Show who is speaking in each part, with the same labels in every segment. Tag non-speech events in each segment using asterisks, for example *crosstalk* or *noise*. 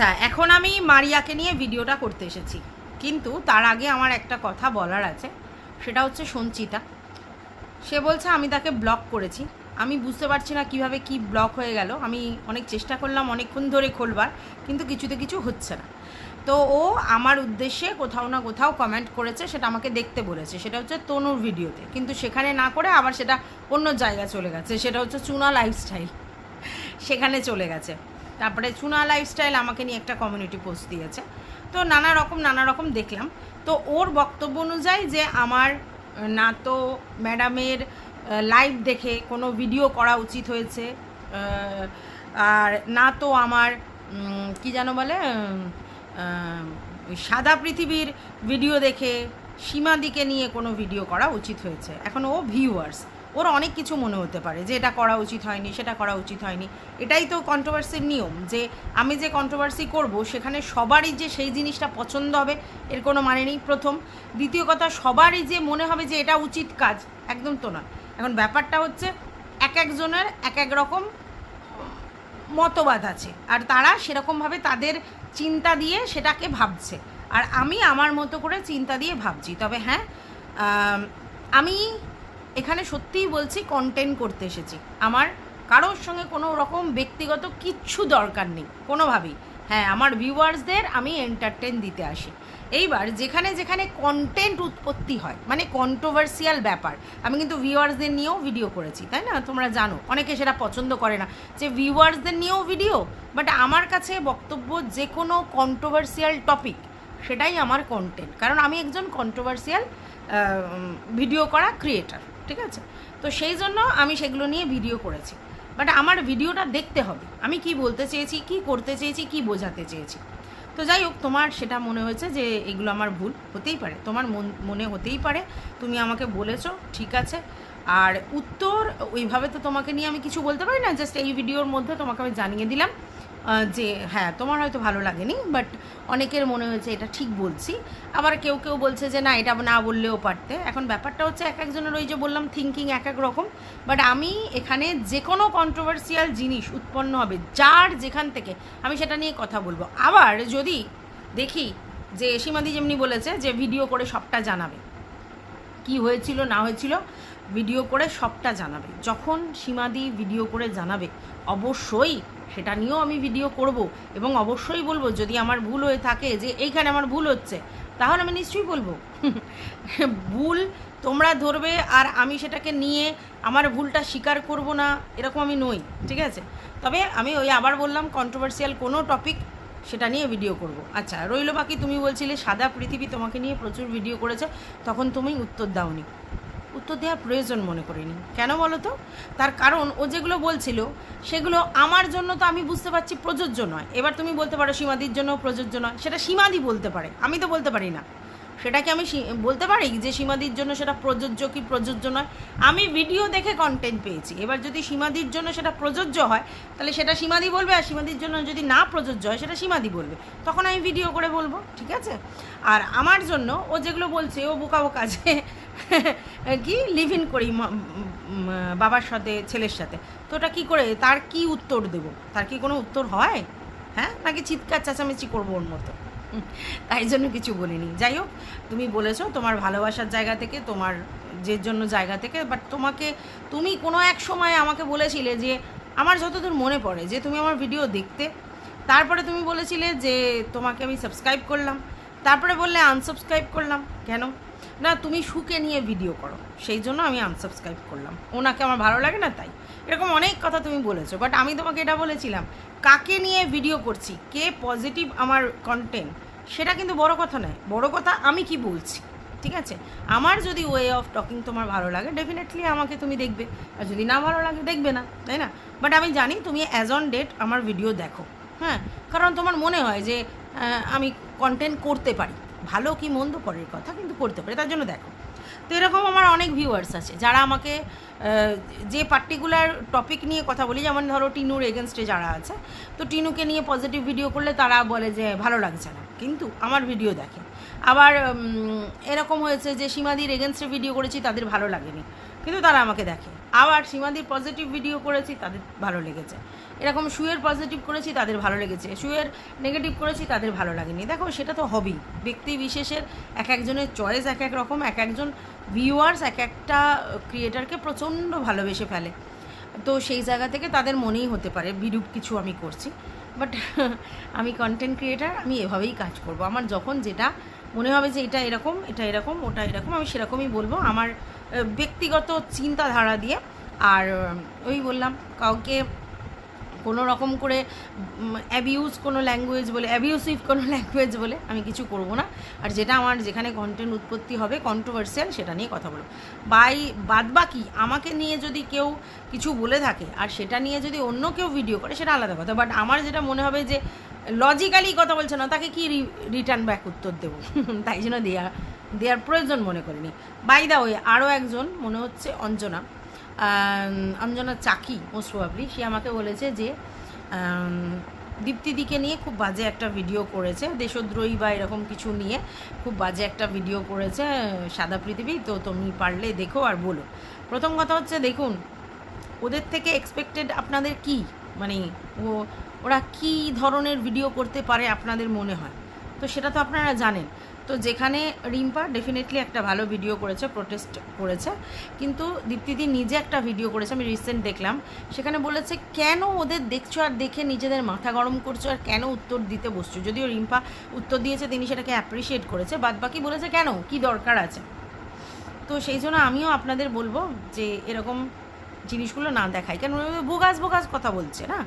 Speaker 1: আচ্ছা এখন আমি মারিয়াকে নিয়ে ভিডিওটা করতে এসেছি। কিন্তু তার আগে আমার একটা কথা বলার আছে, সেটা হচ্ছে সঞ্চিতা। সে বলছে, আমি তাকে ব্লক করেছি। আমি বুঝতে পারছি না কীভাবে কি ব্লক হয়ে গেল। আমি অনেক চেষ্টা করলাম, অনেকক্ষণ ধরে খোলবার, কিন্তু কিছুতে কিছু হচ্ছে না। তো ও আমার উদ্দেশ্যে কোথাও না কোথাও কমেন্ট করেছে, সেটা আমাকে দেখতে বলেছে। সেটা হচ্ছে তনুর ভিডিওতে। কিন্তু সেখানে না করে আবার সেটা অন্য জায়গায় চলে গেছে। সেটা হচ্ছে চুনা লাইফস্টাইল সেখানে চলে গেছে। তারপরে চুনা লাইফস্টাইল আমাকে নিয়ে একটা কমিউনিটি পোস্ট দিয়েছে। তো নানা রকম নানা রকম দেখলাম। তো ওর বক্তব্য অনুযায়ী যে আমার না তো ম্যাডামের লাইভ দেখে কোনো ভিডিও করা উচিত হয়েছে আর না তো আমার কি যেন বলে সাদা পৃথিবীর ভিডিও দেখে সীমাদিকে নিয়ে কোনো ভিডিও করা উচিত হয়েছে। এখন ও ভিউয়ার্স ওর অনেক কিছু মনে হতে পারে যে এটা করা উচিত হয়নি, সেটা করা উচিত হয়নি। এটাই তো কন্ট্রোভার্সির নিয়ম যে আমি যে কন্ট্রোভার্সি করব, সেখানে সবারই যে সেই জিনিসটা পছন্দ হবে, এর কোনো মানে নেই প্রথম। দ্বিতীয় কথা, সবারই যে মনে হবে যে এটা উচিত কাজ, একদম তো নয়। এখন ব্যাপারটা হচ্ছে এক একজনের এক এক রকম মতবাদ আছে, আর তারা সেরকমভাবে তাদের চিন্তা দিয়ে সেটাকে ভাবছে। আর আমি আমার মতো করে চিন্তা দিয়ে ভাবছি। তবে হ্যাঁ আমি এখানে সত্যিই বলছি কন্টেন্ট করতে এসেছি। আমার কারোর সঙ্গে কোনো রকম ব্যক্তিগত কিচ্ছু দরকার নেই, কোনোভাবেই। হ্যাঁ আমার ভিউয়ার্সদের আমি এন্টারটেন দিতে আসি। এইবার যেখানে যেখানে কন্টেন্ট উৎপত্তি হয় মানে কন্ট্রোভার্সিয়াল ব্যাপার, আমি কিন্তু ভিউয়ার্সদের নিয়েও ভিডিও করেছি, তাই না? তোমরা জানো, অনেকে সেটা পছন্দ করে না। যে ভিউয়ার্সদের নিয়েও ভিডিও বাট আমার কাছে বক্তব্য যে কোনো কন্ট্রোভার্সিয়াল টপিক সেটাই আমার কন্টেন্ট কারণ আমি একজন কন্ট্রোভার্সিয়াল ভিডিও করা ক্রিয়েটার ঠিক আছে? তো সেই জন্য আমি সেগুলো নিয়ে ভিডিও করেছি। বাট আমার ভিডিওটা দেখতে হবে। আমি কি বলতে চেয়েছি, কি করতে চেয়েছি, কি বোঝাতে চেয়েছি? তো যাই হোক, তোমার সেটা মনে হয়েছে যে এগুলো আমার ভুল, হতেই পারে। তোমার মন হতেই পারে। তুমি আমাকে বলেছ, ঠিক আছে। আর উত্তর, ওইভাবে তো তোমাকে নিয়ে আমি কিছু বলতে পারি না জাস্ট এই ভিডিওর মধ্যে তোমাকে আমি জানিয়ে দিলাম। যে হ্যাঁ তোমার হয়তো ভালো লাগেনি বাট অনেকের মনে হয়েছে এটা ঠিক বলছি। আবার কেউ কেউ বলছে যে, না, এটা না বললেও পারতে। এখন ব্যাপারটা হচ্ছে এক একজনের ওই যে বললাম থিঙ্কিং এক এক রকম। বাট আমি এখানে যে কোনো কন্ট্রোভার্সিয়াল জিনিস উৎপন্ন হবে, যার যেখান থেকে, আমি সেটা নিয়ে কথা বলব। আবার যদি দেখি যে, সীমাদি যেমনি বলেছে যে ভিডিও করে সবটা জানাবে। কি হয়েছিল, না হয়েছিল ভিডিও করে সবটা জানাবে। যখন সীমাদি ভিডিও করে জানাবে অবশ্যই সেটা নিয়েও আমি ভিডিও করব এবং অবশ্যই বলব, যদি আমার ভুল হয়ে থাকে যে এইখানে আমার ভুল হচ্ছে, তাহলে আমি নিশ্চয়ই বলব। *laughs* ভুল তোমরা ধরবে আর আমি সেটাকে নিয়ে আমার ভুলটা স্বীকার করব না, এরকম আমি নই, ঠিক আছে? তবে আমি ওই আবার বললাম কন্ট্রোভার্সিয়াল কোনো টপিক সেটা নিয়ে ভিডিও করব। আচ্ছা রইল বাকি, তুমি বলছিলে সাদা পৃথিবী তোমাকে নিয়ে প্রচুর ভিডিও করেছে, তখন তুমি উত্তর দাওনি। উত্তর দেওয়ার প্রয়োজন মনে করিনি। কেন বলো তো? তার কারণ ও যেগুলো বলছিল, সেগুলো আমার জন্য তো আমি বুঝতে পারছি প্রযোজ্য নয়। এবার তুমি বলতে পারো সীমাদির জন্য প্রযোজ্য নয়। সেটা সীমাদি বলতে পারে। আমি তো বলতে পারি না। সেটা কি আমি বলতে পারি যে সীমাদির জন্য সেটা প্রযোজ্য কি প্রযোজ্য নয়? আমি ভিডিও দেখে কন্টেন্ট পেয়েছি। এবার যদি সীমাদির জন্য সেটা প্রযোজ্য হয়, তাহলে সেটা সীমাদি বলবে আর সীমাদির জন্য যদি না প্রযোজ্য হয়, সেটা সীমাদি বলবে। তখন আমি ভিডিও করে বলব, ঠিক আছে? আর আমার জন্য ও যেগুলো বলছে, ও বোকা বোকা যে কি? লিভ ইন করি বাবার সাথে, ছেলের সাথে। তো ওটা কী করে, তার কি উত্তর দেব? তার কি কোনো উত্তর হয়? হ্যাঁ? নাকি চিৎকার, চেঁচামেচি করব ওর মতো? তাই জন্য কিছু বলিনি। যাই হোক, তুমি বলেছ তোমার ভালোবাসার জায়গা থেকে, তোমার যে জন্য জায়গা থেকে বাট তোমাকে, তুমি কোনো এক সময় আমাকে বলেছিলে যে, আমার যতদূর মনে পড়ে, যে তুমি আমার ভিডিও দেখতে। তারপরে তুমি বলেছিলে যে, তোমাকে আমি সাবস্ক্রাইব করলাম। তারপরে বললে আনসাবস্ক্রাইব করলাম। কেন? না, তুমি সুকে নিয়ে ভিডিও করো। সেই জন্য আমি আনসাবস্ক্রাইব করলাম। ওনাকে আমার ভালো লাগে না তাই। এরকম অনেক কথা তুমি বলেছ বাট আমি তোমাকে এটা বলেছিলাম, কাকে নিয়ে ভিডিও করছি, কে পজিটিভ আমার কন্টেন্ট সেটা কিন্তু বড় কথা নয়। বড় কথা আমি কি বলছি, ঠিক আছে? আমার যদি ওয়ে অফ টকিং তোমার ভালো লাগে ডেফিনেটলি আমাকে তুমি দেখবে। আর যদি না ভালো লাগে, দেখবে না, তাই না? বাট আমি জানি তুমি অ্যাজ অন ডেট আমার ভিডিও দেখো হ্যাঁ? কারণ তোমার মনে হয় যে আমি কন্টেন্ট করতে পারি। ভালো কি মন্দ পরের কথা কিন্তু করতে পারে, তার জন্য দেখো। তো এরকম আমার অনেক ভিউয়ার্স আছে, যারা আমাকে যে পার্টিকুলার টপিক নিয়ে কথা বলি, যেমন ধরো টিনুর এগেনস্টে যারা আছে, তো টিনুকে নিয়ে পজিটিভ ভিডিও করলে তারা বলে যে, ভালো লাগছে না। কিন্তু আমার ভিডিও দেখে। আবার এরকম হয়েছে যে, সীমাদির এগেনস্টে ভিডিও করেছি, তাদের ভালো লাগেনি। কিন্তু তারা আমাকে দেখে। আবার সীমাদির পজিটিভ ভিডিও করেছি, তাদের ভালো লেগেছে। এরকম শুয়ের পজিটিভ করেছি, তাদের ভালো লেগেছে। শুয়ের নেগেটিভ করেছি, তাদের ভালো লাগেনি। দেখো, সেটা তো হবেই। ব্যক্তি বিশেষের এক একজনের চয়েস এক এক রকম, এক একজন ভিউয়ার্স এক একটা ক্রিয়েটারকে প্রচণ্ড ভালোবেসে ফেলে। তো সেই জায়গা থেকে তাদের মনেই হতে পারে, বিরূপ কিছু আমি করছি। বাট *laughs* আমি কন্টেন্ট ক্রিয়েটার আমি এভাবেই কাজ করব। আমার যখন যেটা মনে হবে যে এটা এরকম এটা এরকম, ওটা এরকম, আমি সেরকমই বলব। আমার ব্যক্তিগত চিন্তাধারা দিয়ে। আর ওই বললাম, কাউকে কোনো রকম করে অ্যাবিউজ কোনো ল্যাঙ্গুয়েজ বলে অ্যাবিউসিভ কোনো *laughs* ল্যাঙ্গুয়েজ বলে আমি কিছু করব না। আর যেটা আমার যেখানে কন্টেন্ট উৎপত্তি হবে কন্ট্রোভার্সিয়াল সেটা নিয়ে কথা বলব। বাই বাদ বাকি আমাকে নিয়ে যদি কেউ কিছু বলে থাকে, আর সেটা নিয়ে যদি অন্য কেউ ভিডিও করে, সেটা আলাদা কথা। বাট আমার যেটা মনে হবে যে লজিক্যালি কথা বলছে না, তাকে কি রিটার্ন ব্যাক উত্তর দেবো? *laughs* তাই জন্য দেওয়া দেওয়ার প্রয়োজন মনে করিনি। বাই দা ওয়ে আরও একজন, মনে হচ্ছে অঞ্জনা। অঞ্জনা চাকি মোস্ট প্রবাবলি সে আমাকে বলেছে যে দীপ্তিদিকে নিয়ে খুব বাজে একটা ভিডিও করেছে। দেশদ্রোহী বা এরকম কিছু নিয়ে খুব বাজে একটা ভিডিও করেছে সাদা পৃথিবী। তো তুমি পারলে দেখো আর বলো। প্রথম কথা হচ্ছে, দেখুন, ওদের থেকে এক্সপেক্টেড আপনাদের কি? মানে ও, ওরা কি ধরনের ভিডিও করতে পারে আপনাদের মনে হয়? তো সেটা তো আপনারা জানেন। তো যেখানে রিম্পা ডেফিনেটলি একটা ভালো ভিডিও করেছে প্রোটেস্ট করেছে। কিন্তু দীপ্তিদি নিজে একটা ভিডিও করেছে, আমি রিসেন্ট দেখলাম। সেখানে বলেছে, কেন ওদের দেখছ আর দেখে নিজেদের মাথা গরম করছ আর কেন উত্তর দিতে বসছো? যদিও রিম্পা উত্তর দিয়েছে, তিনি সেটাকে অ্যাপ্রিসিয়েট করেছে, বাদ বাকি বলেছে, কেন? কি দরকার আছে? তো সেই জন্য আমিও আপনাদের বলব যে এরকম জিনিসগুলো না দেখায়। কেন? বোগাস বোগাস কথা বলছে না?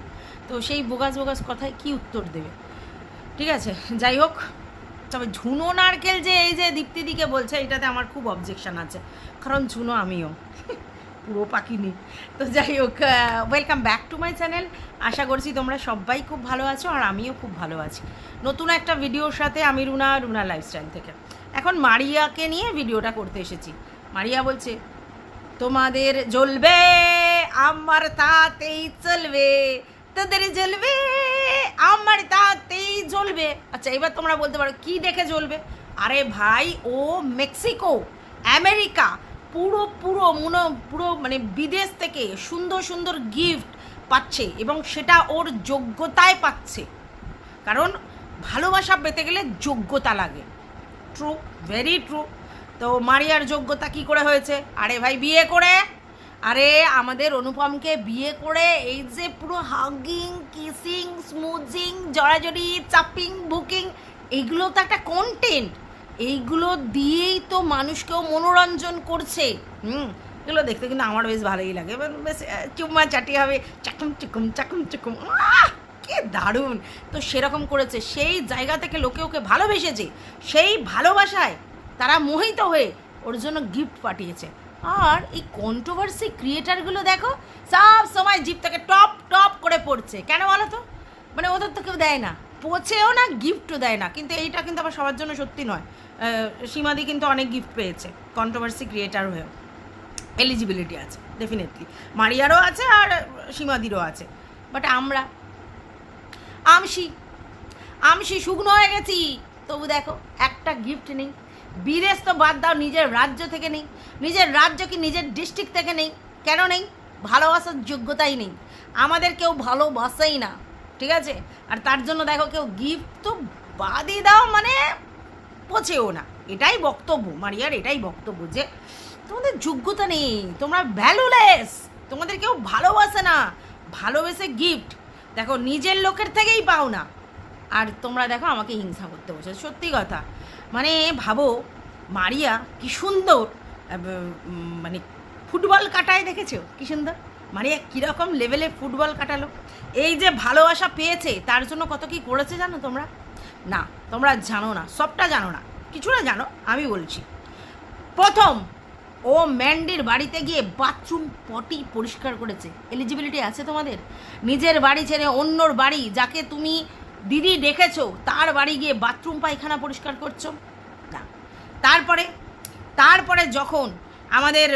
Speaker 1: তো সেই বোগাস বোগাস কথায় কি উত্তর দেবে? ঠিক আছে, যাই হোক। তবে ঝুনো নারকেল যে এই যে দীপ্তিদিকে বলছে, এটাতে আমার খুব অবজেকশন আছে। কারণ ঝুনো আমিও। *laughs* পুরো পাকিনি। তো যাই হোক welcome back to my channel আশা করছি তোমরা সবাই খুব ভালো আছো আর আমিও খুব ভালো আছি। নতুন একটা ভিডিওর সাথে আমি রুনা রুনা লাইফস্টাইল থেকে। এখন মারিয়াকে নিয়ে ভিডিওটা করতে এসেছি। মারিয়া বলছে, তোমাদের জ্বলবে, আমার তাতেই চলবে, তোদের জ্বলবে। আমার তাতেই জ্বলবে। আচ্ছা এবার তোমরা বলতে পারো, কি দেখে জ্বলবে? আরে ভাই, ও মেক্সিকো, আমেরিকা, পুরো পুরো মনে, পুরো মানে বিদেশ থেকে সুন্দর সুন্দর গিফট পাচ্ছে এবং সেটা ওর যোগ্যতায় পাচ্ছে। কারণ ভালোবাসা পেতে গেলে যোগ্যতা লাগে। ট্রু ভেরি ট্রু তো মারিয়ার যোগ্যতা কি করে হয়েছে? আরে ভাই, বিয়ে করে আরে, আমাদের অনুপমকে বিয়ে করে এই যে পুরো হাগিং কিসিং স্মুজিং জড়াজড়ি, চাপিং বুকিং এইগুলো তো একটা কন্টেন্ট এইগুলো দিয়েই তো মানুষকেও মনোরঞ্জন করছে। হুম, এগুলো দেখতে কিন্তু আমার বেশ ভালোই লাগে। বেশ চুম্মা চাটি হবে। চাকুম, চুকুম চাকুম, চুকুম! কি দারুণ! তো সেরকম করেছে। সেই জায়গা থেকে লোকে ওকে ভালোবেসেছে। সেই ভালোবাসায় তারা মোহিত হয়ে ওর জন্য গিফট পাঠিয়েছে। আর এই কন্ট্রোভার্সি ক্রিয়েটারগুলো দেখো, সব সময় জিপ থেকে টপ টপ করে পড়ছে। কেন বলো তো? মানে ওদের তো কেউ দেয় না। পচেও না গিফটও দেয় না। কিন্তু এইটা কিন্তু আবার সবার জন্য সত্যি নয়। সীমাদি কিন্তু অনেক গিফট পেয়েছে কন্ট্রোভার্সি ক্রিয়েটার হয়েও। এলিজিবিলিটি আছে ডেফিনেটলি মারিয়ারও আছে আর সীমাদিরও আছে। বাট আমরা আমসি আমসি শুকনো হয়ে গেছি। তবু দেখো, একটা গিফট নেই। বিদেশ তো বাদ দাও, নিজের রাজ্য থেকে নেই। নিজের রাজ্য কি নিজের ডিস্ট্রিক্ট থেকে নেই? কেন নেই? ভালোবাসার যোগ্যতাই নেই। আমাদের কেউ ভালোবাসেই না, ঠিক আছে? আর তার জন্য দেখো কেউ গিফট তো বাদই দাও মানে পচেও না। এটাই বক্তব্য, মারিয়ার এটাই বক্তব্য যে তোমাদের যোগ্যতা নেই, তোমরা ভ্যালুলেস তোমাদের কেউ ভালোবাসে না। ভালোবেসে গিফট দেখো, নিজের লোকের থেকেই পাও না। আর তোমরা দেখো আমাকে হিংসা করতে বসে সত্যি কথা। মানে ভাবো, মারিয়া কি সুন্দর মানে ফুটবল কাটায় দেখেছ? কি সুন্দর? মারিয়া কীরকম লেভেলে ফুটবল কাটালো? এই যে ভালোবাসা পেয়েছে, তার জন্য কত কি করেছে জানো তোমরা? না, তোমরা জানো না, সবটা জানো না। কিছুটা জানো, আমি বলছি। প্রথম, ও ম্যান্ডির বাড়িতে গিয়ে বাথরুম পটি পরিষ্কার করেছে। এলিজিবিলিটি আছে তোমাদের? নিজের বাড়ি ছেড়ে অন্যর বাড়ি, যাকে তুমি দিদি ডেকেছো তার বাড়ি গিয়ে বাথরুম পায়খানা পরিষ্কার করছ? না। তারপরে তারপরে যখন আমাদের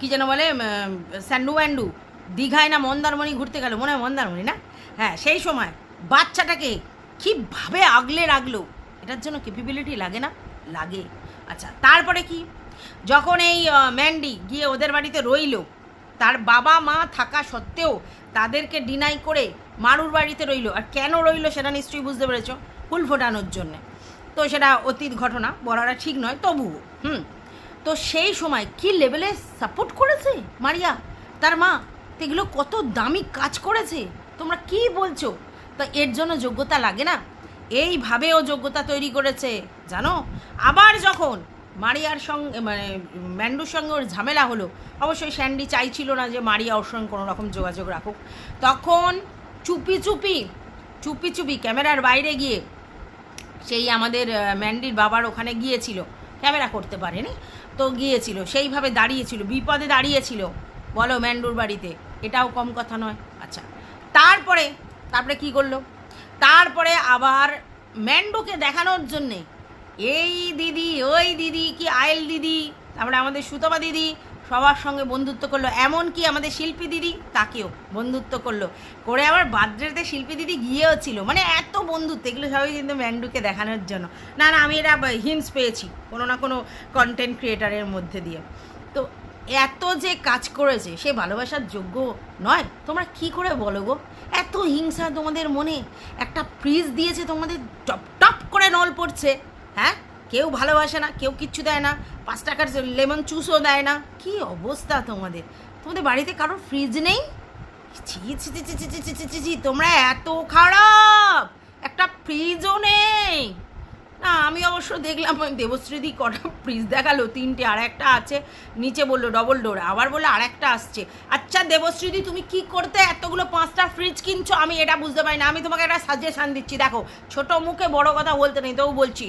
Speaker 1: কি যেন বলে স্যান্ডু ব্যান্ডু, দীঘায় না মন্দারমণি ঘুরতে গেল? মনে হয় মন্দারমণি না? হ্যাঁ সেই সময় বাচ্চাটাকে কীভাবে আগলে রাখল? এটার জন্য ক্যাপেবিলিটি লাগে না? লাগে। আচ্ছা তারপরে কি? যখন এই ম্যান্ডি গিয়ে ওদের বাড়িতে রইল তার বাবা মা থাকা সত্ত্বেও তাদেরকে ডিনাই করে মারুর বাড়িতে রইল। আর কেন রইল সেটা নিশ্চয়ই বুঝতে পেরেছ ফুল ফোটানোর জন্যে। তো সেটা অতীত ঘটনা, বলাটা ঠিক নয়, তবুও, হুম। তো সেই সময় কি লেভেলে সাপোর্ট করেছে মারিয়া? তার মা তো এগুলো কত দামি কাজ করেছে, তোমরা কি বলছো? তো এর জন্য যোগ্যতা লাগে না। এইভাবেও যোগ্যতা তৈরি করেছে, জানো? আবার যখন মারিয়ার সঙ্গে মানে ম্যান্ডুর সঙ্গে ওর ঝামেলা হলো। অবশ্যই স্যান্ডি চাইছিল না যে মারিয়া ওর সঙ্গে কোনো রকম যোগাযোগ রাখুক। তখন চুপি চুপি চুপি চুপি ক্যামেরার বাইরে গিয়ে সেই আমাদের ম্যান্ডির বাবার ওখানে গিয়েছিল। ক্যামেরা করতে পারেনি, তো গিয়েছিল। সেইভাবে দাঁড়িয়েছিল, বিপদে দাঁড়িয়েছিল। বলো ম্যান্ডুর বাড়িতে, এটাও কম কথা নয়। আচ্ছা তারপরে তারপরে কি করল? তারপরে আবার ম্যান্ডুকে দেখানোর জন্যে এই দিদি, ওই দিদি, কি আয়েল দিদি। তারপরে আমাদের সুতপা দিদি সবার সঙ্গে বন্ধুত্ব করল। এমন কি আমাদের শিল্পী দিদি, তাকেও বন্ধুত্ব করল। করে আবার বার্থডেতে শিল্পী দিদি গিয়েও ছিল। মানে এত বন্ধুত্ব, এগুলো সবাই কিন্তু ম্যান্ডুকে দেখানোর জন্য। না না, আমি এটা হিন্টস পেয়েছি, কোনো না কোনো কন্টেন্ট ক্রিয়েটারের মধ্যে দিয়ে। তো এত যে কাজ করেছে, সে ভালোবাসার যোগ্য নয়? তোমরা কি করে বলো গো? এত হিংসা তোমাদের মনে? একটা ফ্রিজ দিয়েছে তোমাদের, টপ টপ করে নল পড়ছে। হ্যাঁ কেউ ভালোবাসে না কেউ কিচ্ছু দেয় না পাঁচ টাকার লেমন চুসও দেয় না কি অবস্থা তোমাদের তোমাদের বাড়িতে কারোর ফ্রিজ নেই ছি ছি ছি তোমরা এত খারাপ একটা ফ্রিজও নেই না, আমি অবশ্য দেখলাম, ওই দেবশ্রীদি কটা ফ্রিজ দেখাল, তিনটে, আর একটা আছে, নিচে বলল ডবল ডোর আবার বলল আর একটা আসছে। আচ্ছা দেবশ্রীদি, তুমি কি করতে? এতগুলো পাঁচটা ফ্রিজ কিনছো? আমি এটা বুঝতে পারি না। আমি তোমাকে একটা সাজেশান দিচ্ছি। দেখো, ছোট মুখে বড় কথা বলতে নেই, তবু বলছি,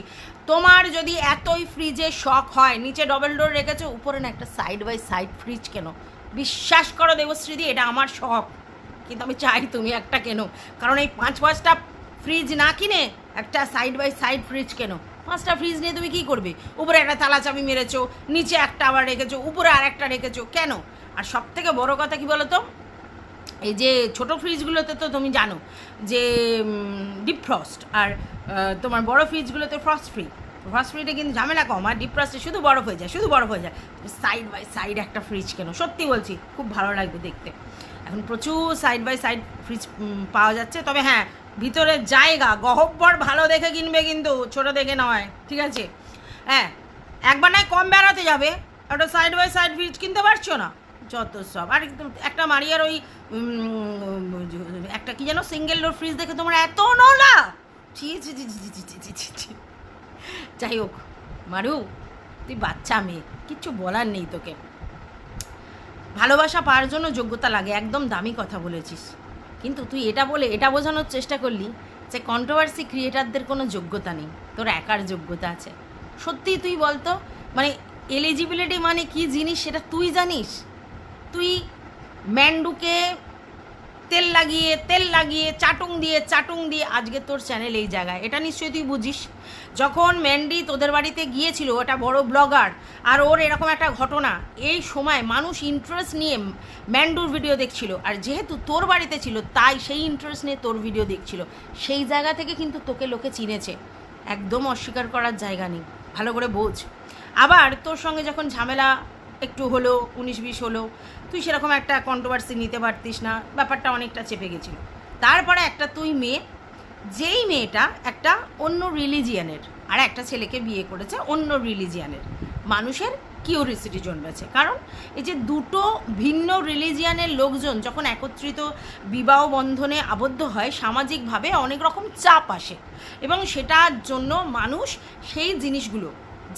Speaker 1: তোমার যদি এতই ফ্রিজে শখ হয়, নিচে ডবল ডোর রেখেছো, উপরে না একটা সাইড বাই সাইড ফ্রিজ কেন? বিশ্বাস করো দেবশ্রীদি, এটা আমার শখ। কিন্তু আমি চাই তুমি একটা কেনো। কারণ এই পাঁচ পাঁচটা ফ্রিজ না কিনে একটা সাইড বাই সাইড ফ্রিজ কেনো? পাঁচটা ফ্রিজ নিয়ে তুমি কী করবে? উপরে একটা তালা চাবি মেরেছো, নিচে একটা আবার রেখেছো, উপরে আর একটা রেখেছো, কেন? আর সব থেকে বড় কথা কি বলো তো এই যে ছোট ফ্রিজগুলোতে তো তুমি জানো যে ডিপ ফ্রস্ট আর তোমার বড় ফ্রিজগুলোতে ফ্রস্ট ফ্রি ফ্রস্ট ফ্রিতে কিন্তু ঝামেলা কম, আর ডিপ ফ্রস্টে শুধু বরফ হয়ে যায়, শুধু বরফ হয়ে যায়। সাইড বাই সাইড একটা ফ্রিজ কেন? সত্যি বলছি, খুব ভালো লাগবে দেখতে। এখন প্রচুর সাইড বাই সাইড ফ্রিজ পাওয়া যাচ্ছে, তবে হ্যাঁ ভিতরে জায়গা, গহব্বর ভালো দেখে কিনবে কিন্তু, ছোট দেখে নয়, ঠিক আছে? হ্যাঁ একবার নয় কম বেড়াতে যাবে একটা সাইড বাই সাইড ফ্রিজ কিনতে পারছ না? যত সব, আর একটা মারিয়ার ওই একটা কি যেন সিঙ্গেল ডোর ফ্রিজ দেখে তোমরা এত নোলা! যাই হোক, মারু, তুই বাচ্চা মেয়ে, কিচ্ছু বলার নেই তোকে। ভালোবাসা পাওয়ার জন্য যোগ্যতা লাগে, একদম দামি কথা বলেছিস। কিন্তু তুই এটা বলে, এটা বোঝানোর চেষ্টা করলি যে কন্ট্রোভার্সি ক্রিয়েটারদের কোনো যোগ্যতা নেই, তোর একার যোগ্যতা আছে। সত্যিই তুই বলতো মানে এলিজিবিলিটি মানে কি জিনিস সেটা তুই জানিস? তুই ম্যান্ডুকে তেল লাগিয়ে তেল লাগিয়ে, চাটুং দিয়ে চাটুং দিয়ে, আজকে তোর চ্যানেল এই জায়গায়। এটা নিশ্চয়ই তুই বুঝিস। যখন ম্যান্ডি তোদের বাড়িতে গিয়েছিল, ওটা বড় ব্লগার, আর ওর এরকম একটা ঘটনা, এই সময় মানুষ ইন্টারেস্ট নিয়ে ম্যান্ডুর ভিডিও দেখছিল। আর যেহেতু তোর বাড়িতে ছিল, তাই সেই ইন্টারেস্ট নিয়ে তোর ভিডিও দেখছিল। সেই জায়গা থেকে কিন্তু তোকে লোকে চিনেছে। একদম অস্বীকার করার জায়গা নেই। ভালো করে বোঝ। আবার তোর সঙ্গে যখন ঝামেলা একটু হলো, উনিশ বিশ হলো তুই সেরকম একটা কন্ট্রোভার্সি নিতে পারতিস না, ব্যাপারটা অনেকটা চেপে গেছিল। তারপরে একটা তুই মেয়ে, যেই মেয়েটা একটা অন্য রিলিজিয়ানের আর একটা ছেলেকে বিয়ে করেছে অন্য রিলিজিয়ানের মানুষের কিউরিসিটি জন্মেছে। কারণ এই যে দুটো ভিন্ন রিলিজিয়ানের লোকজন যখন একত্রিত বিবাহ বন্ধনে আবদ্ধ হয়, সামাজিকভাবে অনেক রকম চাপ আসে। এবং সেটার জন্য মানুষ সেই জিনিসগুলো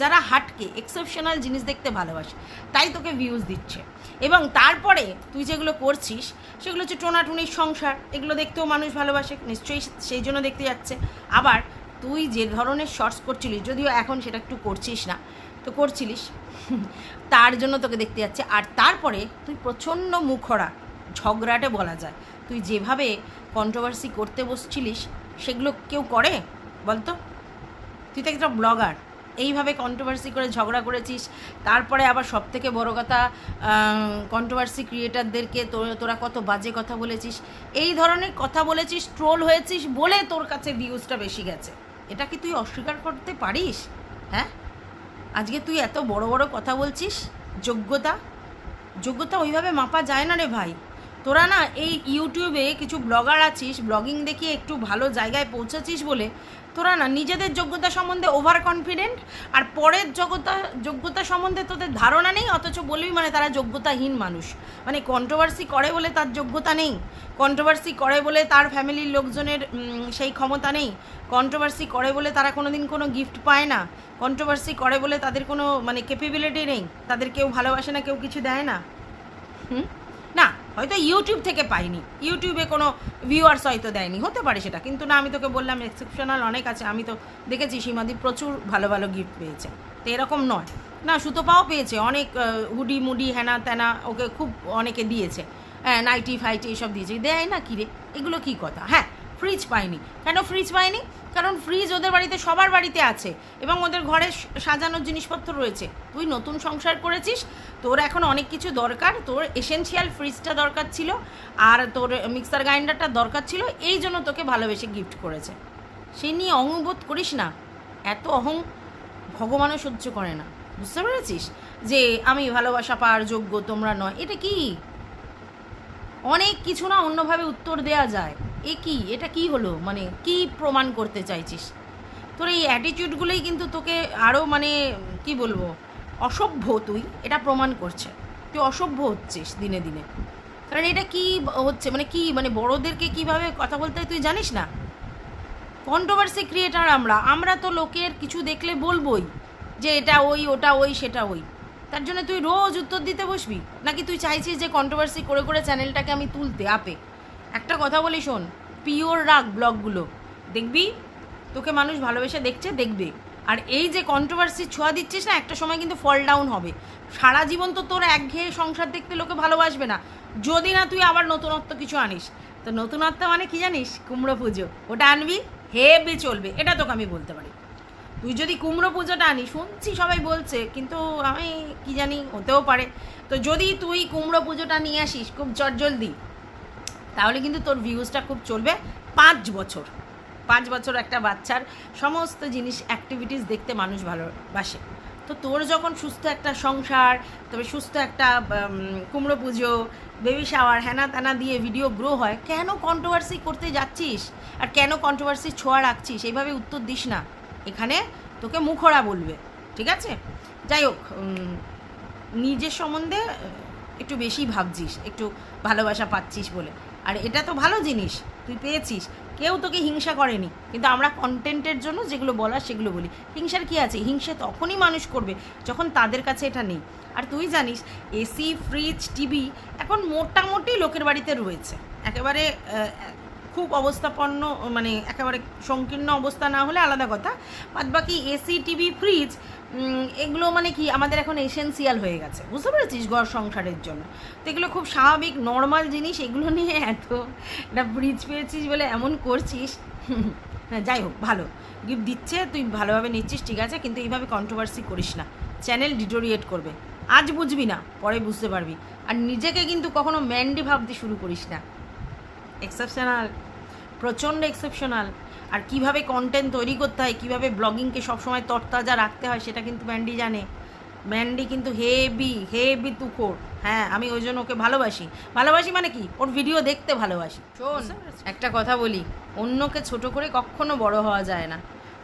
Speaker 1: যারা হাটকে এক্সেপশনাল জিনিস দেখতে ভালোবাসে, তাই তোকে ভিউজ দিচ্ছে। এবং তারপরে তুই যেগুলো করছিস, সেগুলো হচ্ছে টোনাটুনির সংসার, এগুলো দেখতেও মানুষ ভালোবাসে, নিশ্চয়ই সেই জন্য দেখতে যাচ্ছে। আবার তুই যে ধরনের শর্টস করছিলিস যদিও এখন সেটা একটু করছিস না, তো করছিলিস, তার জন্য তোকে দেখতে যাচ্ছে। আর তারপরে তুই প্রচণ্ড মুখরা, ঝগড়াটে বলা যায়। তুই যেভাবে কন্ট্রোভার্সি করতে বসছিলিস, সেগুলো কেউ করে? বলতো? তুই তো একটা ব্লগার এইভাবে কন্ট্রোভার্সি করে ঝগড়া করেছিস। তারপরে আবার সব থেকে বড়ো কথা কন্ট্রোভার্সি ক্রিয়েটারদেরকে তোরা কত বাজে কথা বলেছিস। এই ধরনের কথা বলেছিস ট্রোল হয়েছিস বলে তোর কাছে ভিউজটা বেশি গেছে। এটা কি তুই অস্বীকার করতে পারিস? হ্যাঁ? আজকে তুই এত বড় বড় কথা বলছিস, যোগ্যতা? যোগ্যতা ওইভাবে মাপা যায় না রে ভাই। তোরা না এই ইউটিউবে কিছু ব্লগার আছিস, ব্লগিং দেখিয়ে একটু ভালো জায়গায় পৌঁছেছিস বলে তোরা না নিজেদের যোগ্যতা সম্বন্ধে ওভার কনফিডেন্ট আর পরের যোগ্যতা যোগ্যতা সম্বন্ধে তোদের ধারণা নেই, অথচ বলবি মানে তারা যোগ্যতাহীন মানুষ। মানে কন্ট্রোভার্সি করে বলে তার যোগ্যতা নেই কন্ট্রোভার্সি করে বলে তার ফ্যামিলির লোকজনের সেই ক্ষমতা নেই কন্ট্রোভার্সি করে বলে তারা কোনো দিন কোনো গিফট পায় না কন্ট্রোভার্সি করে বলে তাদের কোনো মানে ক্যাপেবিলিটি নেই, তাদের কেউ ভালোবাসে না, কেউ কিছু দেয় না। হুম? হয়তো ইউটিউব থেকে পাইনি। ইউটিউবে কোনো ভিউয়ার্স হয়তো দেয়নি। হতে পারে সেটা, কিন্তু না, আমি তোকে বললাম এক্সেপশনাল অনেক আছে। আমি তো দেখেছি সীমাদি প্রচুর ভালো ভালো গিফট পেয়েছে। তো এরকম নয়। না, সুতোপাও পেয়েছে। অনেক হুডি মুডি হ্যানা ত্যানা ওকে খুব অনেকে দিয়েছে। হ্যাঁ নাইটি, ফাইটি, এসব দিয়েছে। দেয় না কিরে এগুলো কি কথা? হ্যাঁ ফ্রিজ পাইনি কেন ফ্রিজ পাইনি কারণ ফ্রিজ ওদের বাড়িতে, সবার বাড়িতে আছে এবং ওদের ঘরে সাজানোর জিনিসপত্র রয়েছে। তুই নতুন সংসার করেছিস, তোর এখন অনেক কিছু দরকার, তোর এসেনশিয়াল ফ্রিজটা দরকার ছিল আর তোর মিক্সার গ্রাইন্ডারটা দরকার ছিল, এই জন্য তোকে ভালোবেসে গিফট করেছে। সে নিয়ে অহংবোধ করিস না। এত অহং ভগবানও সহ্য করে না। বুঝতে পেরেছিস? যে আমি ভালোবাসা পাওয়ার যোগ্য তোমরা নয়। এটা কি? অনেক কিছু না অন্যভাবে উত্তর দেয়া যায়। এ কি? এটা কি হলো? মানে কি প্রমাণ করতে চাইছিস? তোর এই অ্যাটিটিউডগুলোই কিন্তু তোকে আরও মানে কি বলব, অসভ্য তুই। এটা প্রমাণ করছে। তুই অসভ্য হচ্ছিস দিনে দিনে। কারণ এটা কি হচ্ছে? মানে কি মানে বড়োদেরকে কীভাবে কথা বলতে হয় তুই জানিস না? কন্ট্রোভার্সি ক্রিয়েটার আমরা। আমরা তো লোকের কিছু দেখলে বলবোই যে এটা ওই, ওটা ওই, সেটা ওই। তার জন্য তুই রোজ উত্তর দিতে বসবি? নাকি তুই চাইছিস যে কন্ট্রোভার্সি করে করে চ্যানেলটাকে আমি তুলতে, আপে? একটা কথা বলি শোন, পিওর রাখ ব্লগগুলো। দেখবি? তোকে মানুষ ভালোবেসে দেখছে, দেখবে। আর এই যে কন্ট্রোভার্সি ছোঁয়া দিচ্ছিস না, একটা সময় কিন্তু ফল ডাউন হবে। সারা জীবন তো তোর একঘেয়ে সংসার দেখতে লোকে ভালোবাসবে না। যদি না তুই আবার নতুনত্ব কিছু আনিস। তো নতুনত্ব মানে কি জানিস? কুমড়ো পুজো। ওটা আনবি হেভি চলবে। এটা তোকে আমি বলতে পারি। তুই যদি কুমড়ো পুজোটা আনি শুনছি সবাই বলছে, কিন্তু আমি কি জানি, হতেও পারে। তো যদি তুই কুমড়ো পুজোটা নিয়ে আসিস, খুব চটজলদি। তাহলে কিন্তু তোর ভিউজটা খুব চলবে পাঁচ বছর। পাঁচ বছর একটা বাচ্চার সমস্ত জিনিস অ্যাক্টিভিটিস দেখতে মানুষ ভালোবাসে। তো তোর যখন সুস্থ একটা সংসার, তবে সুস্থ একটা কুমড়ো পুজো বেবি শাওয়ার হ্যানা ত্যানা দিয়ে ভিডিও গ্রো হয়, কেন কন্ট্রোভার্সি করতে যাচ্ছিস? আর কেন কন্ট্রোভার্সি ছোঁয়া রাখছিস? এইভাবে উত্তর দিস না। এখানে তোকে মুখরা বলবে, ঠিক আছে? যাই হোক নিজের সম্বন্ধে, একটু বেশি ভাবছিস, একটু ভালোবাসা পাচ্ছিস বলে। আর এটা তো ভালো জিনিস, তুই পেয়েছিস। কেউ তোকে হিংসা করেনি, কিন্তু আমরা কন্টেন্টের জন্য যেগুলো বলার সেগুলো বলি। হিংসার কি আছে? হিংসা তখনই মানুষ করবে যখন তাদের কাছে এটা নেই। আর তুই জানিস এসি ফ্রিজ টিভি এখন মোটামুটি লোকের বাড়িতে রয়েছে। একেবারে খুব অবস্থাপন্ন মানে একেবারে সংকীর্ণ অবস্থা না হলে আলাদা কথা। বাদ বাকি এসি টিভি ফ্রিজ এগুলো মানে কি, আমাদের এখন এসেন্সিয়াল হয়ে গেছে। বুঝতে পেরেছিস ঘর সংসারের জন্য? তো এগুলো খুব স্বাভাবিক নর্মাল জিনিস, এগুলো নিয়ে এত, একটা ব্রিজ পেয়েছিস বলে এমন করছিস। হ্যাঁ যাই হোক, ভালো। গিফট দিচ্ছে, তুই ভালোভাবে নিচ্ছিস, ঠিক আছে, কিন্তু এইভাবে কন্ট্রোভার্সি করিস না। চ্যানেল ডিটোরিয়েট করবে। আজ বুঝবি না, পরে বুঝতে পারবি। আর নিজেকে কিন্তু কখনো ম্যান্ডি ভাবতে শুরু করিস না। এক্সেপশনাল প্রচণ্ড এক্সেপশনাল আর কীভাবে কন্টেন্ট তৈরি করতে হয়, কীভাবে ব্লগিংকে সবসময় তরতাজা রাখতে হয়, সেটা কিন্তু ম্যান্ডি জানে। ম্যান্ডি কিন্তু হেভি হেভি তুখোর হ্যাঁ আমি ওই জন্য ওকে ভালোবাসি। ভালোবাসি মানে কি? ওর ভিডিও দেখতে ভালোবাসি। শোন, একটা কথা বলি। অন্যকে ছোট করে কখনো বড় হওয়া যায় না।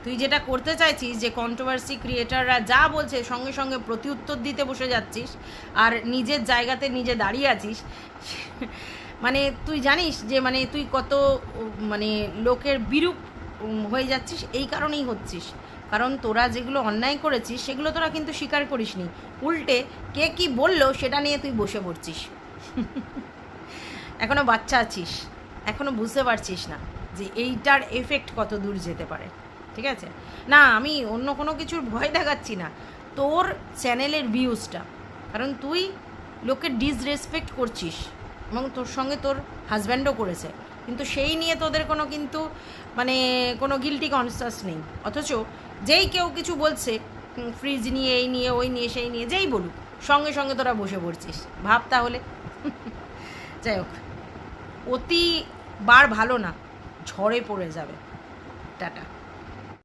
Speaker 1: তুই যেটা করতে চাইছিস, যে কন্ট্রোভার্সি ক্রিয়েটাররা যা বলছে, সঙ্গে সঙ্গে প্রতিউত্তর দিতে বসে যাচ্ছিস, আর নিজের জায়গাতে নিজে দাঁড়িয়ে আছিস মানে তুই জানিস যে মানে তুই কত মানে লোকের বিরূপ হয়ে যাচ্ছিস, এই কারণেই হচ্ছিস। কারণ তোরা যেগুলো অন্যায় করেছিস, সেগুলো তোরা কিন্তু স্বীকার করিসনি। উল্টে কে কি বলল, সেটা নিয়ে তুই বসে পড়ছিস। এখনও বাচ্চা আছিস, এখনও বুঝতে পারছিস না যে এইটার এফেক্ট কত দূর যেতে পারে। ঠিক আছে? না, আমি অন্য কোনো কিছুর ভয় দেখাচ্ছি না। তোর চ্যানেলের ভিউজটা কারণ তুই লোকের ডিসরেসপেক্ট করছিস এবং তোর সঙ্গে তোর হাজব্যান্ডও করেছে। কিন্তু সেই নিয়ে তোদের কোনো কিন্তু মানে কোনো গিলটি কনসাস নেই। অথচ যেই কেউ কিছু বলছে ফ্রিজ নিয়ে, এই নিয়ে, ওই নিয়ে, সেই নিয়ে, যেই বলুক, সঙ্গে সঙ্গে তোরা বসে পড়ছিস। ভাব তাহলে। *laughs* যাই হোক। অতি বার ভালো না, ঝড়ে পড়ে যাবে। টাটা।